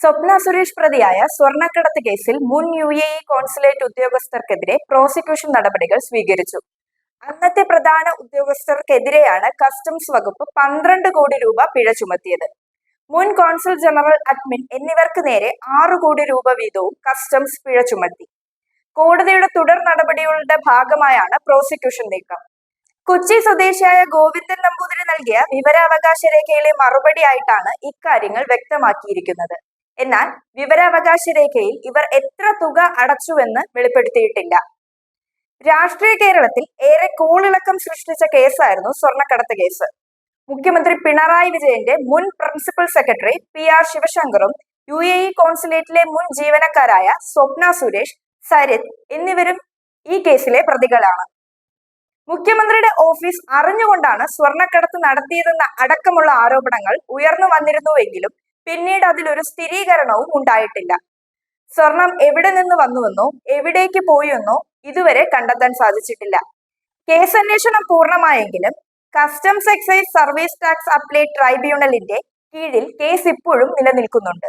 സ്വപ്ന സുരേഷ് പ്രതിയായ സ്വർണക്കടത്ത് കേസിൽ മുൻ യു എ ഇ കോൺസുലേറ്റ് ഉദ്യോഗസ്ഥർക്കെതിരെ പ്രോസിക്യൂഷൻ നടപടികൾ സ്വീകരിച്ചു. അന്നത്തെ പ്രധാന ഉദ്യോഗസ്ഥർക്കെതിരെയാണ് കസ്റ്റംസ് വകുപ്പ് പന്ത്രണ്ട് കോടി രൂപ പിഴ ചുമത്തിയത്. മുൻ കോൺസുൽ ജനറൽ അഡ്മിൻ എന്നിവർക്ക് നേരെ ആറു കോടി രൂപ വീതവും കസ്റ്റംസ് പിഴ ചുമത്തി. കോടതിയുടെ തുടർ നടപടികളുടെ ഭാഗമായാണ് പ്രോസിക്യൂഷൻ നീക്കം. കൊച്ചി സ്വദേശിയായ ഗോവിന്ദൻ നമ്പൂതിരി നൽകിയ വിവരാവകാശ രേഖയിലെ മറുപടിയായിട്ടാണ് ഇക്കാര്യങ്ങൾ വ്യക്തമാക്കിയിരിക്കുന്നത്. എന്നാൽ വിവരാവകാശ രേഖയിൽ ഇവർ എത്ര തുക അടച്ചുവെന്ന് വെളിപ്പെടുത്തിയിട്ടില്ല. രാഷ്ട്രീയ കേരളത്തിൽ ഏറെ കോളിളക്കം സൃഷ്ടിച്ച കേസായിരുന്നു സ്വർണക്കടത്ത് കേസ്. മുഖ്യമന്ത്രി പിണറായി വിജയന്റെ മുൻ പ്രിൻസിപ്പൽ സെക്രട്ടറി പി ആർ ശിവശങ്കറും യു എ ഇ കോൺസുലേറ്റിലെ മുൻ ജീവനക്കാരായ സ്വപ്ന സുരേഷ് സരിത് എന്നിവരും ഈ കേസിലെ പ്രതികളാണ്. മുഖ്യമന്ത്രിയുടെ ഓഫീസ് അറിഞ്ഞുകൊണ്ടാണ് സ്വർണക്കടത്ത് നടത്തിയതെന്ന അടക്കമുള്ള ആരോപണങ്ങൾ ഉയർന്നു വന്നിരുന്നുവെങ്കിലും പിന്നീട് അതിലൊരു സ്ഥിരീകരണവും ഉണ്ടായിട്ടില്ല. സ്വർണം എവിടെ നിന്ന് വന്നുവെന്നോ എവിടേക്ക് പോയെന്നോ ഇതുവരെ കണ്ടെത്താൻ സാധിച്ചിട്ടില്ല. കേസന്വേഷണം പൂർണമായെങ്കിലും customs excise service tax appellate ട്രൈബ്യൂണലിന്റെ കീഴിൽ കേസ് ഇപ്പോഴും നിലനിൽക്കുന്നുണ്ട്.